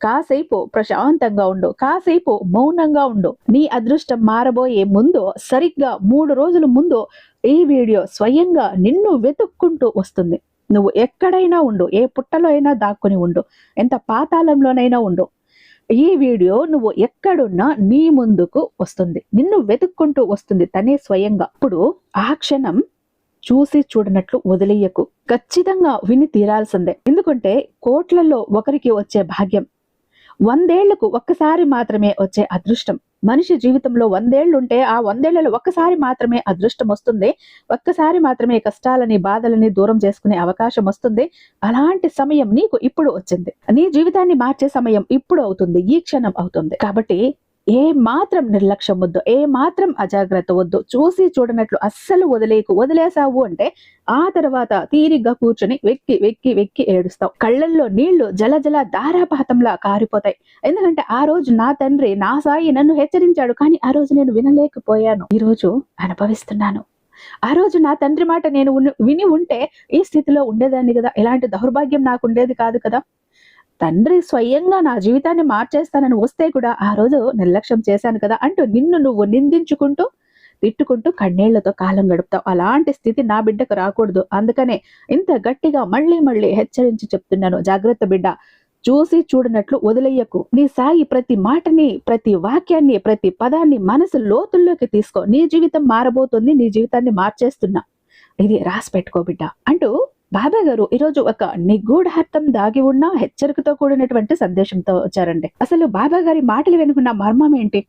కాసేపు ప్రశాంతంగా ఉండు కాసేపు మౌనంగా ఉండు. నీ అదృష్టం మారబోయే ముందు సరిగ్గా మూడు రోజుల ముందు ఈ వీడియో స్వయంగా నిన్ను వెతుక్కుంటూ వస్తుంది. నువ్వు ఎక్కడైనా ఉండు ఏ పుట్టలో అయినా దాక్కుని ఉండు ఎంత పాతాళంలోనైనా ఉండు. ఈ వీడియో నువ్వు ఎక్కడున్నా నీ ముందుకు వస్తుంది. నిన్ను వెతుక్కుంటూ వస్తుంది తనే స్వయంగా. ఇప్పుడు ఆ క్షణం చూసి చూడనట్లు వదిలేయకు. ఖచ్చితంగా విని తీరాల్సిందే. ఎందుకంటే కోట్లలో ఒకరికి వచ్చే భాగ్యం వందేళ్ళకు ఒక్కసారి మాత్రమే వచ్చే అదృష్టం. మనిషి జీవితంలో వందేళ్ళుంటే ఆ వందేళ్ళలో ఒక్కసారి మాత్రమే అదృష్టం వస్తుంది. ఒక్కసారి మాత్రమే కష్టాలని బాధలని దూరం చేసుకునే అవకాశం వస్తుంది. అలాంటి సమయం నీకు ఇప్పుడు వచ్చింది. నీ జీవితాన్ని మార్చే సమయం ఇప్పుడు అవుతుంది. ఈ క్షణం అవుతుంది. కాబట్టి ఏ మాత్రం నిర్లక్ష్యం వద్దు ఏ మాత్రం అజాగ్రత్త వద్దు. చూసి చూడనట్లు అస్సలు వదిలేకు వదిలేసావు అంటే ఆ తర్వాత తీరిగ్గా కూర్చొని వెక్కి వెక్కి వెక్కి ఏడుస్తావు. కళ్ళల్లో నీళ్ళు జల జల ధారాపాతంలా కారిపోతాయి. ఎందుకంటే ఆ రోజు నా తండ్రి నా సాయి నన్ను హెచ్చరించాడు కానీ ఆ రోజు నేను వినలేకపోయాను. ఈ రోజు అనుభవిస్తున్నాను. ఆ రోజు నా తండ్రి మాట నేను విని ఉంటే ఈ స్థితిలో ఉండేదాన్ని కదా. ఎలాంటి దౌర్భాగ్యం నాకు ఉండేది కాదు కదా. తండ్రి స్వయంగా నా జీవితాన్ని మార్చేస్తానని వస్తే కూడా ఆ రోజు నిర్లక్ష్యం చేశాను కదా అంటూ నిన్ను నువ్వు నిందించుకుంటూ తిట్టుకుంటూ కన్నీళ్ళతో కాలం గడుపుతావు. అలాంటి స్థితి నా బిడ్డకు రాకూడదు. అందుకనే ఇంత గట్టిగా మళ్ళీ మళ్ళీ హెచ్చరించి చెప్తున్నాను. జాగ్రత్త బిడ్డ. చూసి చూడనట్లు వదిలేయకు. నీ సాయి ప్రతి మాటని ప్రతి వాక్యాన్ని ప్రతి పదాన్ని మనసు లోతుల్లోకి తీసుకో. నీ జీవితం మారబోతుంది. నీ జీవితాన్ని మార్చేస్తున్నా. ఇది రాసి పెట్టుకో బిడ్డ అంటూ బాబా గారు ఈరోజు ఒక నిగూఢార్థం దాగి ఉన్న హెచ్చరికతో కూడినటువంటి సందేశంతో వచ్చారండి. అసలు బాబా గారి మాటలు వెనుకున్న మర్మం ఏంటి?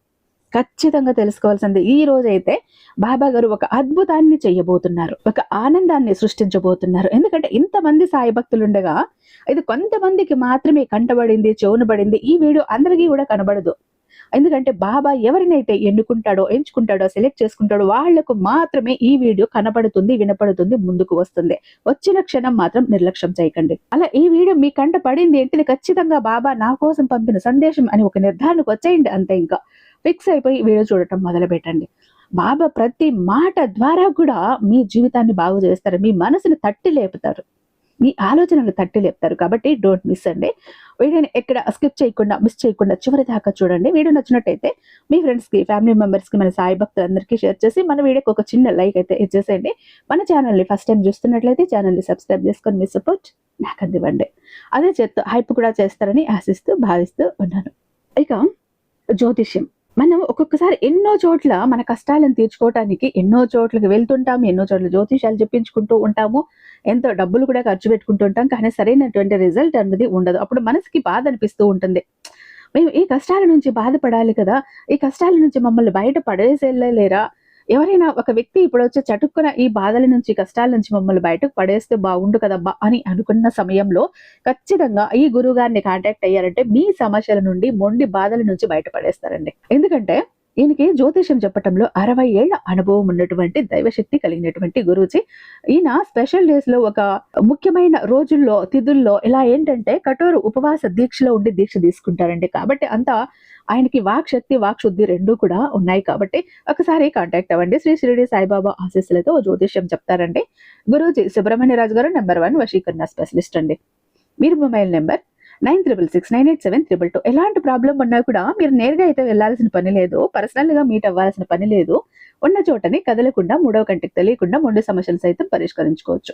ఖచ్చితంగా తెలుసుకోవాల్సింది ఈ రోజైతే బాబా గారు ఒక అద్భుతాన్ని చేయబోతున్నారు. ఒక ఆనందాన్ని సృష్టించబోతున్నారు. ఎందుకంటే ఇంతమంది సాయి భక్తులు ఉండగా ఇది కొంతమందికి మాత్రమే కంటబడింది చెవునబడింది. ఈ వీడియో అందరికీ కూడా కనబడదు. ఎందుకంటే బాబా ఎవరినైతే ఎన్నుకుంటాడో ఎంచుకుంటాడో సెలెక్ట్ చేసుకుంటాడో వాళ్ళకు మాత్రమే ఈ వీడియో కనపడుతుంది వినపడుతుంది ముందుకు వస్తుంది. వచ్చిన క్షణం మాత్రం నిర్లక్ష్యం చేయకండి. అలా ఈ వీడియో మీ కంట పడింది ఏంటిది ఖచ్చితంగా బాబా నా కోసం పంపిన సందేశం అని ఒక నిర్ధారణకు వచ్చేయండి అంతే ఇంకా. ఫిక్స్ అయిపోయి వీడియో చూడటం మొదలు పెట్టండి బాబా ప్రతి మాట ద్వారా కూడా మీ జీవితాన్ని బాగు చేస్తారు మీ మనసుని తట్టి లేపుతారు. మీ ఆలోచనలు తట్టి లేపుతారు. కాబట్టి డోంట్ మిస్ అండి. వీడియోని ఎక్కడ స్కిప్ చేయకుండా మిస్ చేయకుండా చివరి దాకా చూడండి. వీడియో నచ్చినట్టయితే మీ ఫ్రెండ్స్కి ఫ్యామిలీ మెంబర్స్కి మన సాయి భక్తులందరికీ షేర్ చేసి మన వీడియోకి ఒక చిన్న లైక్ అయితే ఇచ్చేసేయండి మన ఛానల్ని ఫస్ట్ టైం చూస్తున్నట్లయితే ఛానల్ని సబ్స్క్రైబ్ చేసుకొని మీ సపోర్ట్ నాకు అందివ్వండి. అదే చేత్తో హైప్ కూడా చేస్తారని ఆశిస్తూ భావిస్తూ ఉన్నాను. ఇక జ్యోతిష్యం. మనం ఒక్కొక్కసారి ఎన్నో చోట్ల మన కష్టాలను తీర్చుకోవటానికి ఎన్నో చోట్లకి వెళ్తుంటాము ఎన్నో చోట్ల జ్యోతిషాలు చెప్పించుకుంటూ ఉంటాము ఎంతో డబ్బులు కూడా ఖర్చు పెట్టుకుంటూ ఉంటాం కానీ సరైనటువంటి రిజల్ట్ అన్నది ఉండదు. అప్పుడు మనసుకి బాధ అనిపిస్తూ ఉంటుంది. మేము ఈ కష్టాల నుంచి బాధపడాలి కదా? ఈ కష్టాల నుంచి మమ్మల్ని బయట పడేసేళ్ళలేరా? ఎవరైనా ఒక వ్యక్తి ఇప్పుడు వచ్చే చటుక్కున ఈ బాధల నుంచి కష్టాల నుంచి మమ్మల్ని బయటకు పడేస్తే బాగుండు కదబ్బా అని అనుకున్న సమయంలో ఖచ్చితంగా ఈ గురువు గారిని కాంటాక్ట్ అయ్యారంటే మీ సమస్యల నుండి మొండి బాధల నుంచి బయటపడేస్తారండి. ఎందుకంటే ఈయనకి జ్యోతిషం చెప్పటంలో అరవై ఏళ్ళ అనుభవం ఉన్నటువంటి దైవశక్తి కలిగినటువంటి గురూజీ. ఈయన స్పెషల్ డేస్లో ఒక ముఖ్యమైన రోజుల్లో తిథుల్లో ఇలా ఏంటంటే కఠోర ఉపవాస దీక్షలో ఉండి దీక్ష తీసుకుంటారండి. కాబట్టి అంతా ఆయనకి వాక్ శక్తి వాక్ శుద్ధి రెండూ కూడా ఉన్నాయి కాబట్టి ఒకసారి కాంటాక్ట్ అవ్వండి. శ్రీ షిరిడి సాయిబాబా ఆశీస్సులతో జ్యోతిష్యం చెప్తారండి. గురూజీ సుబ్రహ్మణ్య రాజు గారు నెంబర్ వన్ వశీకరణ స్పెషలిస్ట్ అండి. మీరు mobile number nine triple six nine eight seven triple two. ఎలాంటి ప్రాబ్లం ఉన్నా కూడా మీరు నేరుగా అయితే వెళ్ళాల్సిన పని లేదు పర్సనల్గా మీట్ అవ్వాల్సిన పని లేదు. ఉన్న చోటని కదలకుండా మూడవ కంటికి తెలియకుండా మొండి సమస్యలు సైతం పరిష్కరించుకోవచ్చు.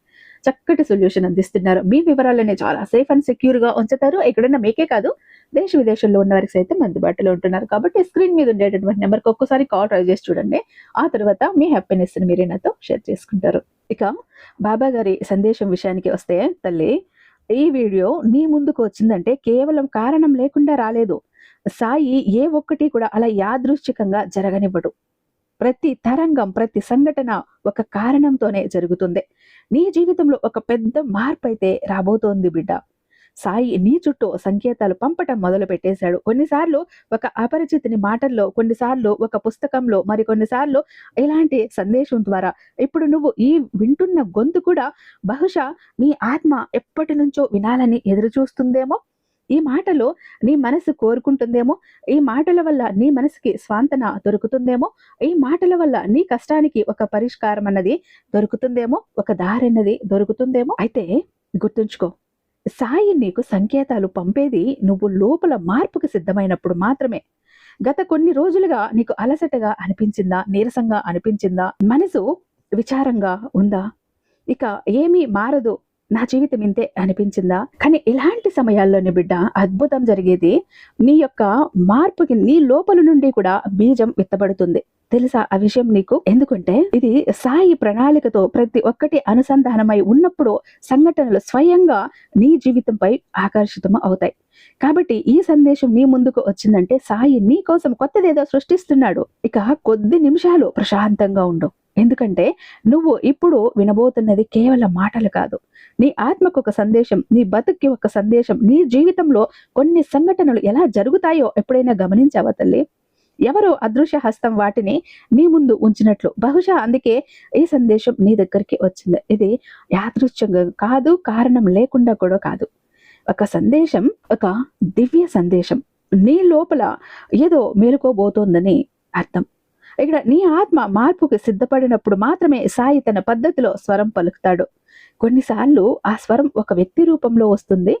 చక్కటి సొల్యూషన్ అందిస్తున్నారు. మీ వివరాలనే చాలా సేఫ్ అండ్ సెక్యూర్గా ఉంచుతారు. ఎక్కడైనా మీకే కాదు దేశ విదేశాల్లో ఉన్న వారికి సైతం అందుబాటులో ఉంటున్నారు. కాబట్టి స్క్రీన్ మీద ఉండేటటువంటి నెంబర్కి ఒక్కసారి కాల్ ట్రై చేసి చూడండి. ఆ తర్వాత మీ హ్యాపీనెస్ని మీరే నాతో షేర్ చేసుకుంటారు. ఇక బాబా గారి సందేశం విషయానికి వస్తే తల్లి ఈ వీడియో నీ ముందుకు వచ్చిందంటే కేవలం కారణం లేకుండా రాలేదు. సాయి ఏ ఒక్కటి కూడా అలా యాదృశ్చికంగా జరగనివ్వడు. ప్రతి తరంగం ప్రతి సంఘటన ఒక కారణంతోనే జరుగుతుంది. నీ జీవితంలో ఒక పెద్ద మార్పు అయితే రాబోతోంది బిడ్డ. సాయి నీ చుట్టూ సంకేతాలు పంపటం మొదలు పెట్టేశాడు. కొన్నిసార్లు ఒక అపరిచితిని మాటల్లో కొన్నిసార్లు ఒక పుస్తకంలో మరి కొన్నిసార్లు ఇలాంటి సందేశం ద్వారా ఇప్పుడు నువ్వు ఈ వింటున్న గొంతు కూడా బహుశా నీ ఆత్మ ఎప్పటి నుంచో వినాలని ఎదురు చూస్తుందేమో ఈ మాటలో నీ మనసు కోరుకుంటుందేమో? ఈ మాటల వల్ల నీ మనసుకి స్వాంతన దొరుకుతుందేమో? ఈ మాటల వల్ల నీ కష్టానికి ఒక పరిష్కారం అన్నది దొరుకుతుందేమో? ఒక దారి అన్నది దొరుకుతుందేమో? అయితే గుర్తుంచుకో సాయి నీకు సంకేతాలు పంపేది నువ్వు లోపల మార్పుకు సిద్ధమైనప్పుడు మాత్రమే. గత కొన్ని రోజులుగా నీకు అలసటగా అనిపించిందా? నీరసంగా అనిపించిందా? మనసు విచారంగా ఉందా? ఇక ఏమీ మారదు. నా జీవితం ఇంతే అనిపించిందా? కానీ ఇలాంటి సమయాల్లోని బిడ్డ అద్భుతం జరిగేది నీ యొక్క మార్పుకి నీ లోపల నుండి కూడా బీజం విత్తబడుతుంది. తెలుసా ఆ విషయం నీకు? ఎందుకంటే ఇది సాయి ప్రణాళికతో ప్రతి ఒక్కటి అనుసంధానమై ఉన్నప్పుడు సంఘటనలు స్వయంగా నీ జీవితంపై ఆకర్షితం అవుతాయి. కాబట్టి ఈ సందేశం నీ ముందుకు వచ్చిందంటే సాయి నీ కోసం కొత్తదేదో సృష్టిస్తున్నాడు. ఇక కొద్ది నిమిషాలు ప్రశాంతంగా ఉండు. ఎందుకంటే నువ్వు ఇప్పుడు వినబోతున్నది కేవలం మాటలు కాదు. నీ ఆత్మకు ఒక సందేశం నీ బతుక్కి ఒక సందేశం నీ జీవితంలో కొన్ని సంఘటనలు ఎలా జరుగుతాయో ఎప్పుడైనా గమనించావా తల్లి? ఎవరో అదృశ్య హస్తం వాటిని నీ ముందు ఉంచినట్లు. బహుశా అందుకే ఈ సందేశం నీ దగ్గరికి వచ్చింది. ఇది యాదృశ్యంగా కాదు కారణం లేకుండా కూడా కాదు. ఒక సందేశం ఒక దివ్య సందేశం. నీ లోపల ఏదో మేలుకోబోతోందని అర్థం. ఇక్కడ నీ ఆత్మ మార్పుకు సిద్ధపడినప్పుడు మాత్రమే సాయి తన పద్ధతిలో స్వరం పలుకుతాడు. కొన్నిసార్లు ఆ స్వరం ఒక వ్యక్తి రూపంలో వస్తుంది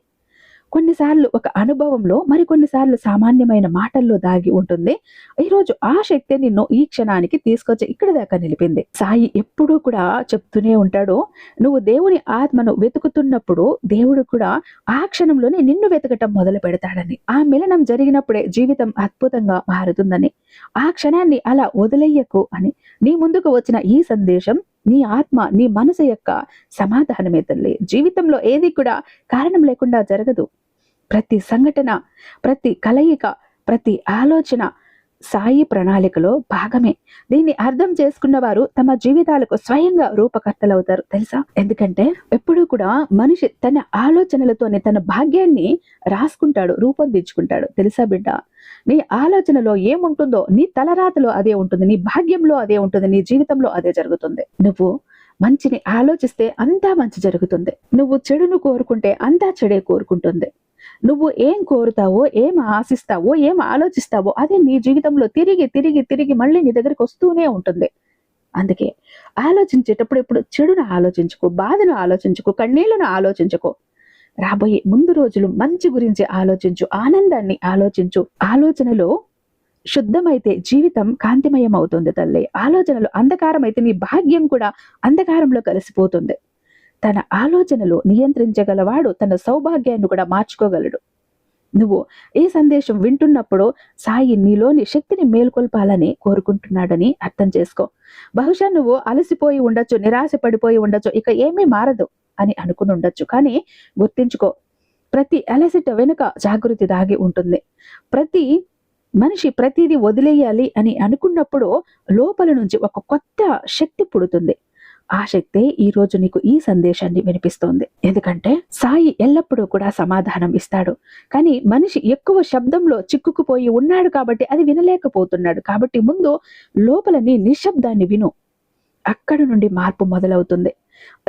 కొన్నిసార్లు ఒక అనుభవంలో మరికొన్నిసార్లు సామాన్యమైన మాటల్లో దాగి ఉంటుంది. ఈరోజు ఆ శక్తి నిన్ను ఈ క్షణానికి తీసుకొచ్చి ఇక్కడి దాకా నిలిపింది. సాయి ఎప్పుడూ కూడా చెప్తూనే ఉంటాడు నువ్వు దేవుని ఆత్మను వెతుకుతున్నప్పుడు దేవుడు కూడా ఆ క్షణంలోనే నిన్ను వెతకటం మొదలు పెడతాడని ఆ మిలనం జరిగినప్పుడే జీవితం అద్భుతంగా మారుతుందని ఆ క్షణాన్ని అలా వదిలేయకు అని నీ ముందుకు వచ్చిన ఈ సందేశం నీ ఆత్మ నీ మనసు యొక్క సమాధానమే తల్లి. జీవితంలో ఏది కూడా కారణం లేకుండా జరగదు. ప్రతి సంఘటన ప్రతి కలయిక ప్రతి ఆలోచన సాయి ప్రణాళికలో భాగమే. దీన్ని అర్థం చేసుకున్న వారు తమ జీవితాలకు స్వయంగా రూపకర్తలవుతారు తెలుసా? ఎందుకంటే ఎప్పుడూ కూడా మనిషి తన ఆలోచనలతోనే తన భాగ్యాన్ని రాసుకుంటాడు రూపొందించుకుంటాడు. తెలుసా బిడ్డ? నీ ఆలోచనలో ఏముంటుందో నీ తలరాతలో అదే ఉంటుంది నీ భాగ్యంలో అదే ఉంటుంది నీ జీవితంలో అదే జరుగుతుంది. నువ్వు మంచిని ఆలోచిస్తే అంతా మంచి జరుగుతుంది. నువ్వు చెడును కోరుకుంటే అంతా చెడే కోరుకుంటుంది. నువ్వు ఏం కోరుతావో ఏం ఆశిస్తావో ఏం ఆలోచిస్తావో అదే నీ జీవితంలో తిరిగి తిరిగి తిరిగి మళ్ళీ నీ దగ్గరికి వస్తూనే ఉంటుంది. అందుకే ఆలోచించేటప్పుడు ఇప్పుడు చెడును ఆలోచించుకో బాధను ఆలోచించుకో కన్నీళ్ళను ఆలోచించుకో. రాబోయే ముందు రోజులు మంచి గురించి ఆలోచించు ఆనందాన్ని ఆలోచించు. ఆలోచనలో శుద్ధమైతే జీవితం కాంతిమయం అవుతుంది తల్లి. ఆలోచనలు అంధకారం అయితే నీ భాగ్యం కూడా అంధకారంలో కలిసిపోతుంది. తన ఆలోచనలు నియంత్రించగలవాడు తన సౌభాగ్యాన్ని కూడా మార్చుకోగలడు. నువ్వు ఈ సందేశం వింటున్నప్పుడు సాయి నీలోని శక్తిని మేల్కొల్పాలని కోరుకుంటున్నాడని అర్థం చేసుకో. బహుశా నువ్వు అలసిపోయి ఉండొచ్చు నిరాశ పడిపోయి ఉండొచ్చు ఇక ఏమీ మారదు అని అనుకుని ఉండొచ్చు. కానీ గుర్తించుకో ప్రతి అలసిట వెనుక జాగృతి దాగి ఉంటుంది. ప్రతి మనిషి ప్రతిదీ వదిలేయాలి అని అనుకున్నప్పుడు లోపల నుంచి ఒక కొత్త శక్తి పుడుతుంది. ఆ శక్తే ఈ రోజు నీకు ఈ సందేశాన్ని వినిపిస్తోంది. ఎందుకంటే సాయి ఎల్లప్పుడూ కూడా సమాధానం ఇస్తాడు. కానీ మనిషి ఎక్కువ శబ్దంలో చిక్కుకుపోయి ఉన్నాడు కాబట్టి అది వినలేకపోతున్నాడు. కాబట్టి ముందు లోపల నీ నిశ్శబ్దాన్ని విను. అక్కడ నుండి మార్పు మొదలవుతుంది.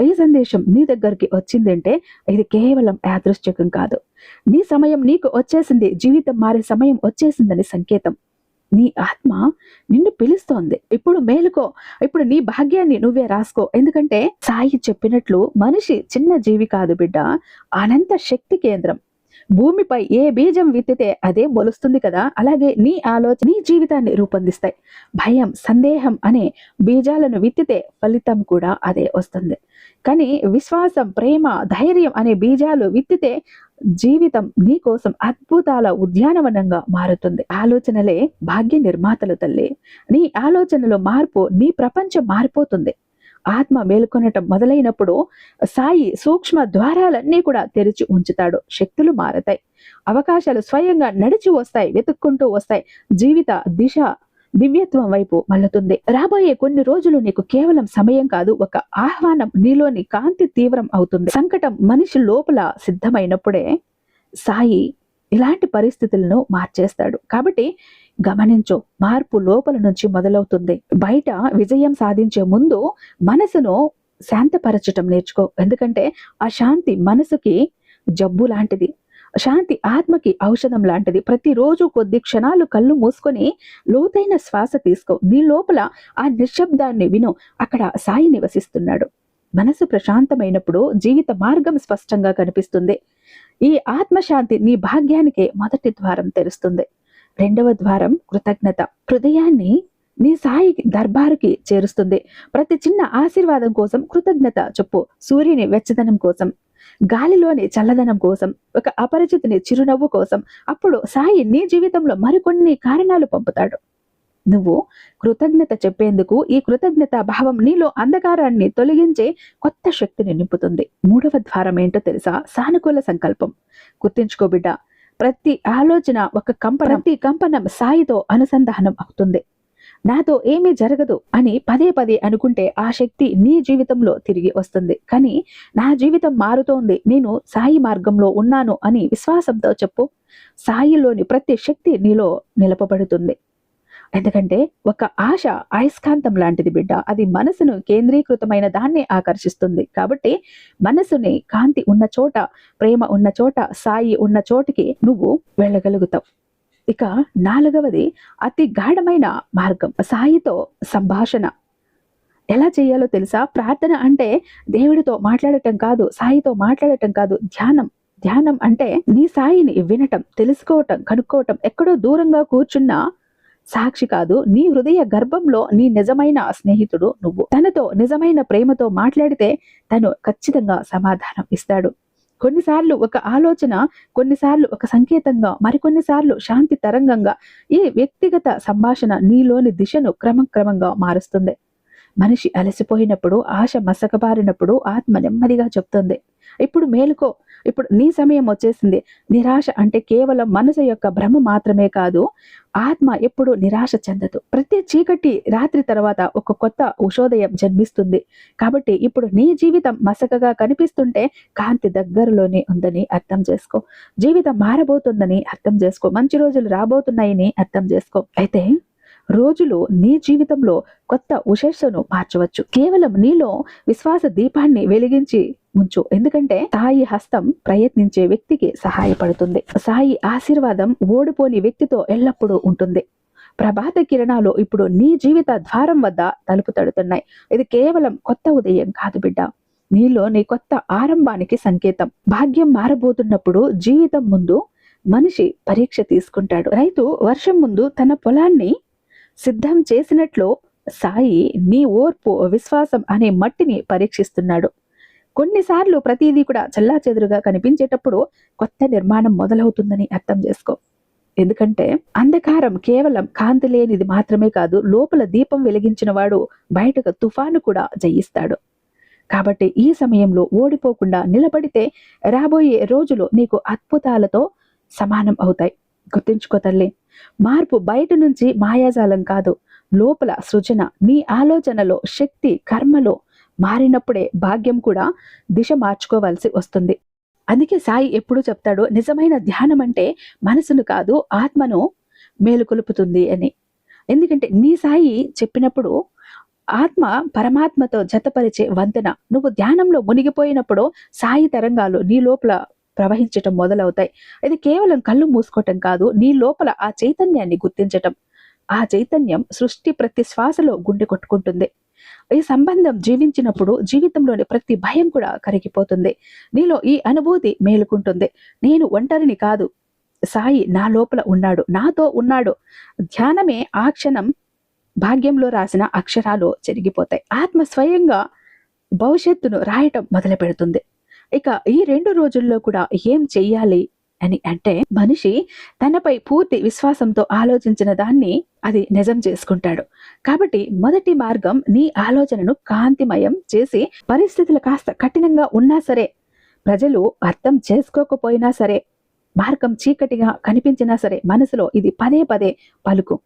ఈ సందేశం నీ దగ్గరికి వచ్చిందంటే ఇది కేవలం యాదృశ్చికం కాదు. నీ సమయం నీకు వచ్చేసింది జీవితం మారే సమయం వచ్చేసిందని సంకేతం. నీ ఆత్మ నిన్ను పిలుస్తోంది. ఇప్పుడు మేలుకో. ఇప్పుడు నీ భాగ్యాన్ని నువ్వే రాసుకో. ఎందుకంటే సాయి చెప్పినట్లు మనిషి చిన్న జీవి కాదు బిడ్డ. అనంత శక్తి కేంద్రం. భూమిపై ఏ బీజం విత్తితే అదే మొలుస్తుంది కదా. అలాగే నీ ఆలోచన నీ జీవితాన్ని రూపొందిస్తాయి. భయం సందేహం అనే బీజాలను విత్తితే ఫలితం కూడా అదే వస్తుంది. కానీ విశ్వాసం ప్రేమ ధైర్యం అనే బీజాలు విత్తితే జీవితం నీ కోసం అద్భుతాల ఉద్యానవనంగా మారుతుంది. ఆలోచనలే భాగ్య నిర్మాతలు తల్లి. నీ ఆలోచనలో మార్పు నీ ప్రపంచం మారిపోతుంది. ఆత్మ మేల్కొనటం మొదలైనప్పుడు సాయి సూక్ష్మ ద్వారాలన్నీ కూడా తెరిచి ఉంచుతాడు. శక్తులు మారతాయి. అవకాశాలు స్వయంగా నడిచి వస్తాయి వెతుక్కుంటూ వస్తాయి. జీవిత దిశ దివ్యత్వం వైపు మళ్ళుతుంది. రాబోయే కొన్ని రోజులు నీకు కేవలం సమయం కాదు ఒక ఆహ్వానం నీలోని కాంతి తీవ్రం అవుతుంది. సంకటం మనిషి లోపల సిద్ధమైనప్పుడే సాయి ఇలాంటి పరిస్థితులను మార్చేస్తాడు. కాబట్టి గమనించు మార్పు లోపల నుంచి మొదలవుతుంది. బయట విజయం సాధించే ముందు మనసును శాంతపరచటం నేర్చుకో. ఎందుకంటే ఆ శాంతి మనసుకి జబ్బు లాంటిది. శాంతి ఆత్మకి ఔషధం లాంటిది. ప్రతిరోజు కొద్ది క్షణాలు కళ్ళు మూసుకొని లోతైన శ్వాస తీసుకో. నీ లోపల ఆ నిశ్శబ్దాన్ని విను. అక్కడ సాయి నివసిస్తున్నాడు. మనసు ప్రశాంతమైనప్పుడు జీవిత మార్గం స్పష్టంగా కనిపిస్తుంది. ఈ ఆత్మశాంతి నీ భాగ్యానికే మొదటి ద్వారం తెరుస్తుంది. రెండవ ద్వారం కృతజ్ఞత. హృదయాన్ని నీ సాయి దర్బారుకి చేరుస్తుంది. ప్రతి చిన్న ఆశీర్వాదం కోసం కృతజ్ఞత చెప్పు. సూర్యుని వెచ్చదనం కోసం. గాలిలోని చల్లదనం కోసం ఒక అపరిచితుని చిరునవ్వు కోసం అప్పుడు సాయి నీ జీవితంలో మరికొన్ని కారణాలు పంపుతాడు. నువ్వు కృతజ్ఞత చెప్పేందుకు ఈ కృతజ్ఞత భావం నీలో అంధకారాన్ని తొలగించే కొత్త శక్తిని నింపుతుంది. మూడవ ద్వారం ఏంటో తెలుసా? సానుకూల సంకల్పం. గుర్తించుకో బిడ్డ ప్రతి ఆలోచన ఒక కంపనం. ప్రతి కంపనం సాయితో అనుసంధానం అవుతుంది. నాతో ఏమీ జరగదు అని పదే పదే అనుకుంటే ఆ శక్తి నీ జీవితంలో తిరిగి వస్తుంది. కానీ నా జీవితం మారుతోంది. నేను సాయి మార్గంలో ఉన్నాను అని విశ్వాసంతో చెప్పు. సాయిలోని ప్రతి శక్తి నీలో నిలపబడుతుంది. ఎందుకంటే ఒక ఆశ అయస్కాంతం లాంటిది బిడ్డ. అది మనసును కేంద్రీకృతమైన దాన్ని ఆకర్షిస్తుంది. కాబట్టి మనసుని కాంతి ఉన్న చోట ప్రేమ ఉన్న చోట సాయి ఉన్న చోటికి నువ్వు వెళ్ళగలుగుతావు. ఇక నాలుగవది అతి గాఢమైన మార్గం సాయితో సంభాషణ. ఎలా చేయాలో తెలుసా? ప్రార్థన అంటే దేవుడితో మాట్లాడటం కాదు సాయితో మాట్లాడటం కాదు ధ్యానం. ధ్యానం అంటే నీ సాయిని వినటం తెలుసుకోవటం కనుక్కోవటం. ఎక్కడో దూరంగా కూర్చున్న సాక్షి కాదు నీ హృదయ గర్భంలో నీ నిజమైన స్నేహితుడు నువ్వు. తనతో నిజమైన ప్రేమతో మాట్లాడితే తను ఖచ్చితంగా సమాధానం ఇస్తాడు. కొన్నిసార్లు ఒక ఆలోచన కొన్నిసార్లు ఒక సంకేతంగా మరికొన్నిసార్లు శాంతి తరంగంగా ఈ వ్యక్తిగత సంభాషణ నీలోని దిశను క్రమక్రమంగా మారుస్తుంది. మనిషి అలసిపోయినప్పుడు ఆశ మసకబారినప్పుడు ఆత్మ నెమ్మదిగా చెప్తుంది. ఇప్పుడు మేలుకో ఇప్పుడు నీ సమయం వచ్చేసింది. నిరాశ అంటే కేవలం మనసు యొక్క భ్రమ మాత్రమే కాదు ఆత్మ ఎప్పుడు నిరాశ చెందదు. ప్రతి చీకటి రాత్రి తర్వాత ఒక కొత్త ఉషోదయం జన్మిస్తుంది. కాబట్టి ఇప్పుడు నీ జీవితం మసకగా కనిపిస్తుంటే కాంతి దగ్గరలోనే ఉందని అర్థం చేసుకో. జీవితం మారబోతుందని అర్థం చేసుకో. మంచి రోజులు రాబోతున్నాయని అర్థం చేసుకో. అయితే రోజులు నీ జీవితంలో కొత్త ఉషస్సును మార్చవచ్చు. కేవలం నీలో విశ్వాస దీపాన్ని వెలిగించి ఉంచు. ఎందుకంటే సాయి హస్తం ప్రయత్నించే వ్యక్తికి సహాయపడుతుంది. సాయి ఆశీర్వాదం ఓడిపోని వ్యక్తితో ఎల్లప్పుడూ ఉంటుంది. ప్రభాత కిరణాలు ఇప్పుడు నీ జీవిత ద్వారం వద్ద తలుపు తడుతున్నాయి. ఇది కేవలం కొత్త ఉదయం కాదు బిడ్డ. నీలో నీ కొత్త ఆరంభానికి సంకేతం. భాగ్యం మారబోతున్నప్పుడు జీవితం ముందు మనిషి పరీక్ష తీసుకుంటాడు. రైతు వర్షం ముందు తన పొలాన్ని సిద్ధం చేసినట్లు సాయి నీ ఓర్పు విశ్వాసం అనే మట్టిని పరీక్షిస్తున్నాడు. కొన్నిసార్లు ప్రతిదీ కూడా చల్లా చెదురుగా కనిపించేటప్పుడు కొత్త నిర్మాణం మొదలవుతుందని అర్థం చేసుకో. ఎందుకంటే అంధకారం కేవలం కాంతి లేనిది మాత్రమే కాదు లోపల దీపం వెలిగించిన వాడు బయటకు తుఫాను కూడా జయిస్తాడు. కాబట్టి ఈ సమయంలో ఓడిపోకుండా నిలబడితే రాబోయే రోజులు నీకు అద్భుతాలతో సమానం అవుతాయి. గుర్తుంచుకో తల్లి. మార్పు బయట నుంచి మాయాజాలం కాదు. లోపల సృజన నీ ఆలోచనలో శక్తి కర్మలో మారినప్పుడే భాగ్యం కూడా దిశ మార్చుకోవాల్సి వస్తుంది. అందుకే సాయి ఎప్పుడు చెప్తాడు నిజమైన ధ్యానం అంటే మనసును కాదు ఆత్మను మేలుకొలుపుతుంది అని. ఎందుకంటే నీ సాయి చెప్పినప్పుడు ఆత్మ పరమాత్మతో జతపరిచే వంతెన. నువ్వు ధ్యానంలో మునిగిపోయినప్పుడు సాయి తరంగాలు నీ లోపల ప్రవహించటం మొదలవుతాయి. ఇది కేవలం కళ్ళు మూసుకోవటం కాదు నీ లోపల ఆ చైతన్యాన్ని గుర్తించటం. ఆ చైతన్యం సృష్టి ప్రతి శ్వాసలో గుండె కొట్టుకుంటుంది. ఈ సంబంధం జీవించినప్పుడు జీవితంలోని ప్రతి భయం కూడా కరిగిపోతుంది. నీలో ఈ అనుభూతి మేలుకుంటుంది. నేను ఒంటరిని కాదు. సాయి నా లోపల ఉన్నాడు. నాతో ఉన్నాడు. ధ్యానమే ఆ క్షణం భాగ్యంలో రాసిన అక్షరాలు చెరిగిపోతాయి. ఆత్మ స్వయంగా భవిష్యత్తును రాయటం మొదలు పెడుతుంది ఇక ఈ రెండు రోజుల్లో కూడా ఏం చెయ్యాలి అని అంటే మనిషి తనపై పూర్తి విశ్వాసంతో ఆలోచించిన దాన్ని అది నిజం చేసుకుంటాడు. కాబట్టి మొదటి మార్గం నీ ఆలోచనను కాంతిమయం చేసి పరిస్థితులు కాస్త కఠినంగా ఉన్నా సరే ప్రజలు అర్థం చేసుకోకపోయినా సరే మార్గం చీకటిగా కనిపించినా సరే మనసులో ఇది పదే పదే పలుకు.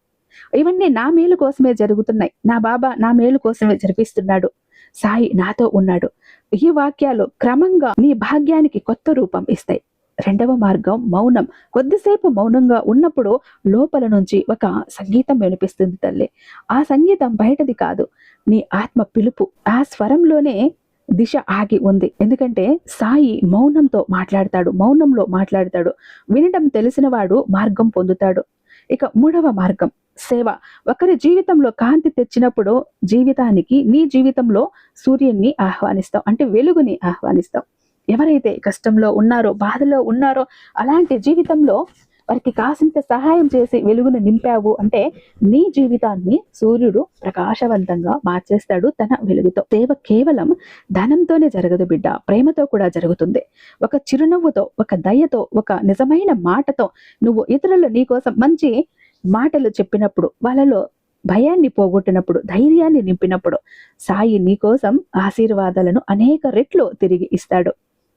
ఇవన్నీ నా మేలు కోసమే జరుగుతున్నాయి. నా బాబా నా మేలు కోసమే జరిపిస్తున్నాడు. సాయి నాతో ఉన్నాడు. ఈ వాక్యాలు క్రమంగా నీ భాగ్యానికి కొత్త రూపం ఇస్తాయి. రెండవ మార్గం మౌనం. కొద్దిసేపు మౌనంగా ఉన్నప్పుడు లోపల నుంచి ఒక సంగీతం వినిపిస్తుంది తల్లి. ఆ సంగీతం బయటది కాదు. నీ ఆత్మ పిలుపు. ఆ స్వరంలోనే దిశ ఆగి ఉంది. ఎందుకంటే సాయి మౌనంతో మాట్లాడతాడు. మౌనంలో మాట్లాడతాడు. వినడం తెలిసిన వాడు మార్గం పొందుతాడు. ఇక మూడవ మార్గం. సేవ. ఒకరి జీవితంలో కాంతి తెచ్చినప్పుడు జీవితానికి నీ జీవితంలో సూర్యుని ఆహ్వానిస్తాం. అంటే వెలుగుని ఆహ్వానిస్తాం. ఎవరైతే కష్టంలో ఉన్నారో బాధలో ఉన్నారో అలాంటి జీవితంలో వారికి కాసింత సహాయం చేసి వెలుగును నింపావు అంటే నీ జీవితాన్ని సూర్యుడు ప్రకాశవంతంగా మార్చేస్తాడు తన వెలుగుతో. సేవ కేవలం ధనంతోనే జరగదు బిడ్డ ప్రేమతో కూడా జరుగుతుంది. ఒక చిరునవ్వుతో ఒక దయతో ఒక నిజమైన మాటతో నువ్వు ఇతరులు నీ కోసం మంచి మాటలు చెప్పినప్పుడు వాళ్ళలో భయాన్ని పోగొట్టినప్పుడు ధైర్యాన్ని నింపినప్పుడు సాయి నీకోసం ఆశీర్వాదాలను అనేక రెట్లు తిరిగి ఇస్తాడు.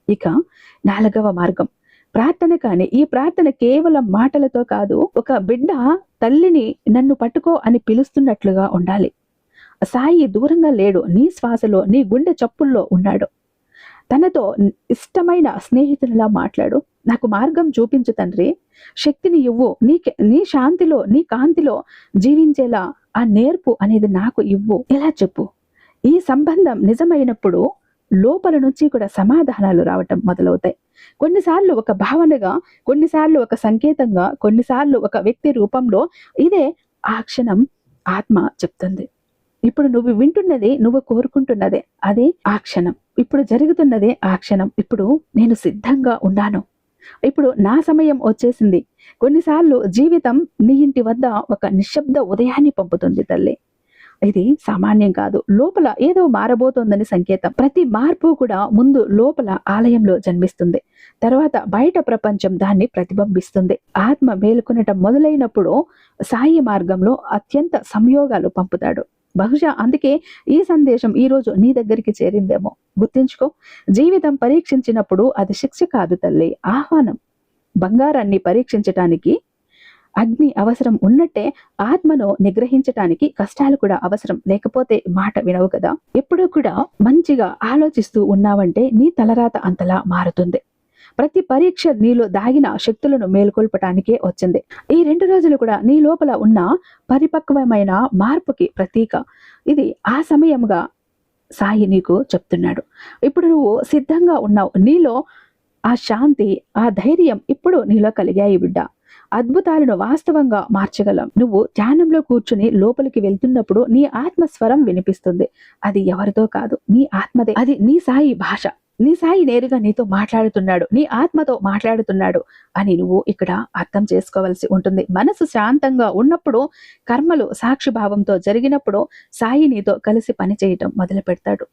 ఇక నాలుగవ మార్గం. ప్రార్థన కానీ ఈ ప్రార్థన కేవలం మాటలతో కాదు ఒక బిడ్డ తల్లిని నన్ను పట్టుకో అని పిలుస్తున్నట్లుగా ఉండాలి. సాయి దూరంగా లేడు నీ శ్వాసలో నీ గుండె చప్పుల్లో ఉన్నాడు. తనతో ఇష్టమైన స్నేహితునిలా మాట్లాడు. నాకు మార్గం చూపించు తండ్రి. శక్తిని ఇవ్వు. నీ నీ శాంతిలో నీ కాంతిలో జీవించేలా ఆ నేర్పు అనేది నాకు ఇవ్వు. ఇలా చెప్పు. ఈ సంబంధం నిజమైనప్పుడు లోపల నుంచి కూడా సమాధానాలు రావటం మొదలవుతాయి. కొన్నిసార్లు ఒక భావనగా కొన్నిసార్లు ఒక సంకేతంగా కొన్నిసార్లు ఒక వ్యక్తి రూపంలో ఇదే ఆ క్షణం ఆత్మ చెప్తుంది. ఇప్పుడు నువ్వు వింటున్నది నువ్వు కోరుకుంటున్నదే అదే ఆ క్షణం. ఇప్పుడు జరుగుతున్నదే ఆ క్షణం. ఇప్పుడు నేను సిద్ధంగా ఉన్నాను. ఇప్పుడు నా సమయం వచ్చేసింది. కొన్నిసార్లు జీవితం నీ ఇంటి వద్ద ఒక నిశ్శబ్ద ఉదయాన్ని పంపుతుంది తల్లి. ఇది సామాన్యం కాదు. లోపల ఏదో మారబోతోందని సంకేతం. ప్రతి మార్పు కూడా ముందు లోపల ఆలయంలో జన్మిస్తుంది. తర్వాత బయట ప్రపంచం దాన్ని ప్రతిబింబిస్తుంది. ఆత్మ మేలుకొనటం మొదలైనప్పుడు సాయి మార్గంలో అత్యంత సంయోగాలు పంపుతాడు. బహుశా అందుకే ఈ సందేశం ఈ రోజు నీ దగ్గరికి చేరిందేమో. గుర్తించుకో జీవితం పరీక్షించినప్పుడు అది శిక్ష కాదు తల్లి ఆహ్వానం. బంగారాన్ని పరీక్షించటానికి అగ్ని అవసరం ఉన్నట్టే ఆత్మను నిగ్రహించటానికి కష్టాలు కూడా అవసరం. లేకపోతే మాట వినవు కదా. ఎప్పుడూ కూడా మంచిగా ఆలోచిస్తూ ఉన్నావంటే నీ తలరాత అంతలా మారుతుంది. ప్రతి పరీక్ష నీలో దాగిన శక్తులను మేల్కొల్పటానికే వచ్చింది. ఈ రెండు రోజులు కూడా నీ లోపల ఉన్న పరిపక్వమైన మార్పుకి ప్రతీక. ఇది ఆ సమయంగా సాయి నీకు చెప్తున్నాడు. ఇప్పుడు నువ్వు సిద్ధంగా ఉన్నావు. నీలో ఆ శాంతి ఆ ధైర్యం ఇప్పుడు నీలో కలిగాయి బిడ్డ. అద్భుతాలను వాస్తవంగా మార్చగలం. నువ్వు ధ్యానంలో కూర్చుని లోపలికి వెళ్తున్నప్పుడు నీ ఆత్మ స్వరం వినిపిస్తుంది. అది ఎవరితో కాదు. నీ ఆత్మదే. అది నీ సాయి భాష. నీ సాయి నేరుగా నీతో మాట్లాడుతున్నాడు నీ ఆత్మతో మాట్లాడుతున్నాడు అని నువ్వు ఇక్కడ అర్థం చేసుకోవాల్సి ఉంటుంది. మనసు శాంతంగా ఉన్నప్పుడు కర్మలు సాక్షిభావంతో జరిగినప్పుడు సాయి నీతో కలిసి పని చేయటం మొదలు పెడతాడు.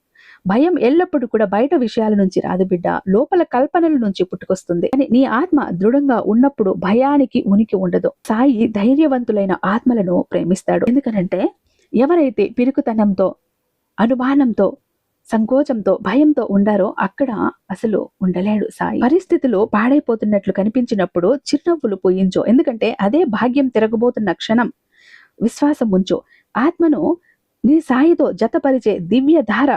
భయం ఎల్లప్పుడూ కూడా బయట విషయాల నుంచి రాదు బిడ్డ. లోపల కల్పనల నుంచి పుట్టుకొస్తుంది. అని నీ ఆత్మ దృఢంగా ఉన్నప్పుడు భయానికి ఉనికి ఉండదు. సాయి ధైర్యవంతులైన ఆత్మలను ప్రేమిస్తాడు. ఎందుకనంటే ఎవరైతే పిరుకుతనంతో అనుమానంతో సంకోచంతో భయంతో ఉండారో అక్కడ అసలు ఉండలేడు సాయి. పరిస్థితులు పాడైపోతున్నట్లు కనిపించినప్పుడు చిరునవ్వులు పోయించో ఎందుకంటే అదే భాగ్యం తిరగబోతున్న క్షణం. విశ్వాసం ఉంచు. ఆత్మను నీ సాయితో జతపరిచే దివ్య ధార.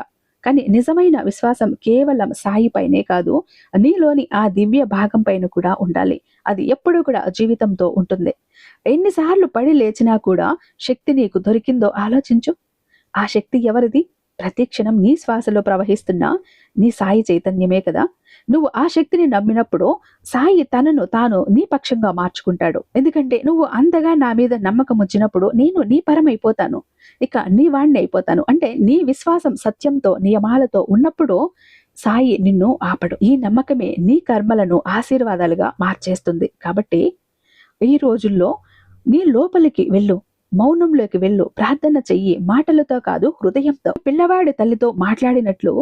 కానీ నిజమైన విశ్వాసం కేవలం సాయిపైనే కాదు నీలోని ఆ దివ్య భాగం పైన కూడా ఉండాలి. అది ఎప్పుడూ కూడా జీవితంతో ఉంటుంది. ఎన్నిసార్లు పడి లేచినా కూడా శక్తి నీకు దొరికిందో ఆలోచించు. ఆ శక్తి ఎవరిది? ప్రతి క్షణం నీ శ్వాసలో ప్రవహిస్తున్న నీ సాయి చైతన్యమే కదా. నువ్వు ఆ శక్తిని నమ్మినప్పుడు సాయి తనను తాను నీ పక్షంగా మార్చుకుంటాడు. ఎందుకంటే నువ్వు అంతగా నా మీద నమ్మకం వచ్చినప్పుడు నేను నీ పరమైపోతాను. ఇక నీ వాణ్ణి అయిపోతాను. అంటే నీ విశ్వాసం సత్యంతో నియమాలతో ఉన్నప్పుడు సాయి నిన్ను ఆపడు. ఈ నమ్మకమే నీ కర్మలను ఆశీర్వాదాలుగా మార్చేస్తుంది. కాబట్టి ఈ రోజుల్లో నీ లోపలికి వెళ్ళు. మౌనంలోకి వెళ్ళు. ప్రార్థన చెయ్యి. మాటలతో కాదు హృదయంతో. పిల్లవాడి తల్లితో మాట్లాడినట్లు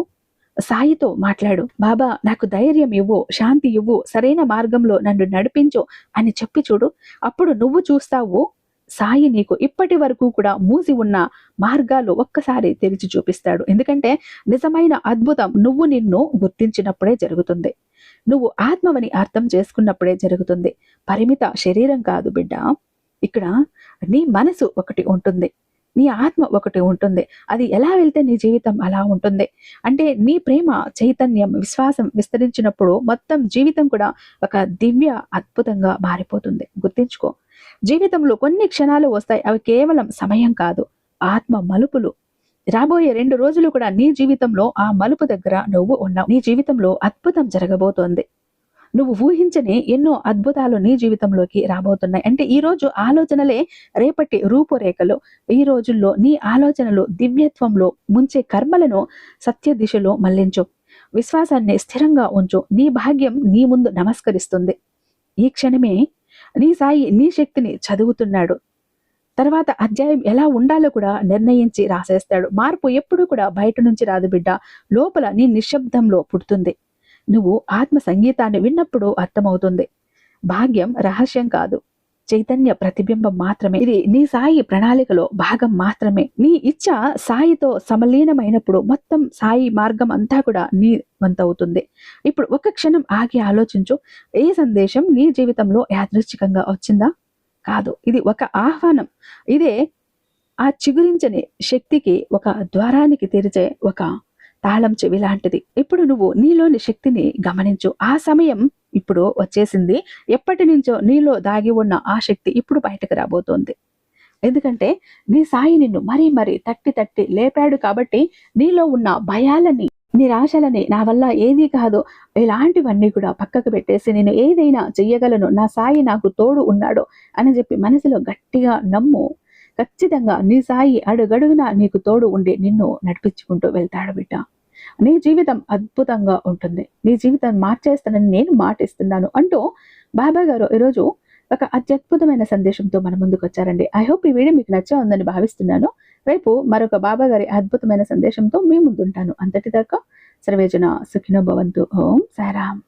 సాయితో మాట్లాడు. బాబా నాకు ధైర్యం ఇవ్వు శాంతి ఇవ్వు సరైన మార్గంలో నన్ను నడిపించు అని చెప్పి చూడు. అప్పుడు నువ్వు చూస్తావు సాయి నీకు ఇప్పటి వరకు కూడా మూసి ఉన్న మార్గాలు ఒక్కసారి తెరిచి చూపిస్తాడు. ఎందుకంటే నిజమైన అద్భుతం నువ్వు నిన్ను గుర్తించినప్పుడే జరుగుతుంది. నువ్వు ఆత్మవని అర్థం చేసుకున్నప్పుడే జరుగుతుంది. పరిమిత శరీరం కాదు బిడ్డ. ఇక్కడ నీ మనసు ఒకటి ఉంటుంది. నీ ఆత్మ ఒకటి ఉంటుంది. అది ఎలా వెళ్తే నీ జీవితం అలా ఉంటుంది? అంటే నీ ప్రేమ చైతన్యం విశ్వాసం విస్తరించినప్పుడు మొత్తం జీవితం కూడా ఒక దివ్య అద్భుతంగా మారిపోతుంది. గుర్తించుకో. జీవితంలో కొన్ని క్షణాలు వస్తాయి. అవి కేవలం సమయం కాదు. ఆత్మ మలుపులు. రాబోయే రెండు రోజులు కూడా నీ జీవితంలో ఆ మలుపు దగ్గర నువ్వు ఉన్నావు. నీ జీవితంలో అద్భుతం జరగబోతోంది. నువ్వు ఊహించని ఎన్నో అద్భుతాలు నీ జీవితంలోకి రాబోతున్నాయి. అంటే ఈ రోజు ఆలోచనలే రేపటి రూపురేఖలు. ఈ రోజుల్లో నీ ఆలోచనలు దివ్యత్వంలో ముంచే కర్మలను సత్య దిశలో మళ్ళించు. విశ్వాసాన్ని స్థిరంగా ఉంచు. నీ భాగ్యం నీ ముందు నమస్కరిస్తుంది. ఈ క్షణమే నీ సాయి నీ శక్తిని చదువుతున్నాడు. తర్వాత అధ్యాయం ఎలా ఉండాలో కూడా నిర్ణయించి రాసేస్తాడు. మార్పు ఎప్పుడు కూడా బయట నుంచి రాదు బిడ్డ. లోపల నీ నిశ్శబ్దంలో పుడుతుంది. నువ్వు ఆత్మ సంగీతాన్ని విన్నప్పుడు అర్థమవుతుంది. భాగ్యం రహస్యం కాదు. చైతన్య ప్రతిబింబం మాత్రమే. ఇది నీ సాయి ప్రణాళికలో భాగం మాత్రమే. నీ ఇచ్చ సాయితో సమలీనమైనప్పుడు మొత్తం సాయి మార్గం అంతా కూడా నీ వంతవుతుంది. ఇప్పుడు ఒక క్షణం ఆగి ఆలోచించు. ఏ సందేశం నీ జీవితంలో యాదృచ్ఛికంగా వచ్చిందా? కాదు. ఇది ఒక ఆహ్వానం. ఇదే ఆ చిగురించని శక్తికి ఒక ద్వారానికి తెరిచే ఒక తాళం చెవి లాంటిది. ఇప్పుడు నువ్వు నీలోని శక్తిని గమనించు. ఆ సమయం ఇప్పుడు వచ్చేసింది. ఎప్పటి నుంచో నీలో దాగి ఉన్న ఆ శక్తి ఇప్పుడు బయటకు రాబోతోంది. ఎందుకంటే నీ సాయి నిన్ను మరీ మరీ తట్టి తట్టి లేపాడు కాబట్టి నీలో ఉన్న భయాలని నిరాశలని నా వల్ల ఏది కాదు. ఇలాంటివన్నీ కూడా పక్కకు పెట్టేసి నేను ఏదైనా చెయ్యగలను. నా సాయి నాకు తోడు ఉన్నాడు అని చెప్పి మనసులో గట్టిగా నమ్ము. ఖచ్చితంగా నీ సాయి అడుగడుగునా నీకు తోడు ఉండి నిన్ను నడిపించుకుంటూ వెళ్తాడు బిడ్డ. నీ జీవితం అద్భుతంగా ఉంటుంది. నీ జీవితం మార్చేస్తానని నేను మాటిస్తున్నాను అంటూ బాబా గారు ఈరోజు ఒక అత్యద్భుతమైన సందేశంతో మన ముందుకు వచ్చారండి. ఐ హోప్ ఈ వీడియో మీకు నచ్చా ఉందని భావిస్తున్నాను. రేపు మరొక బాబా గారి అద్భుతమైన సందేశంతో మీ ముందుంటాను. అంతటిదాకా సర్వేజన సుఖినో భవంతు. ఓం సారాం.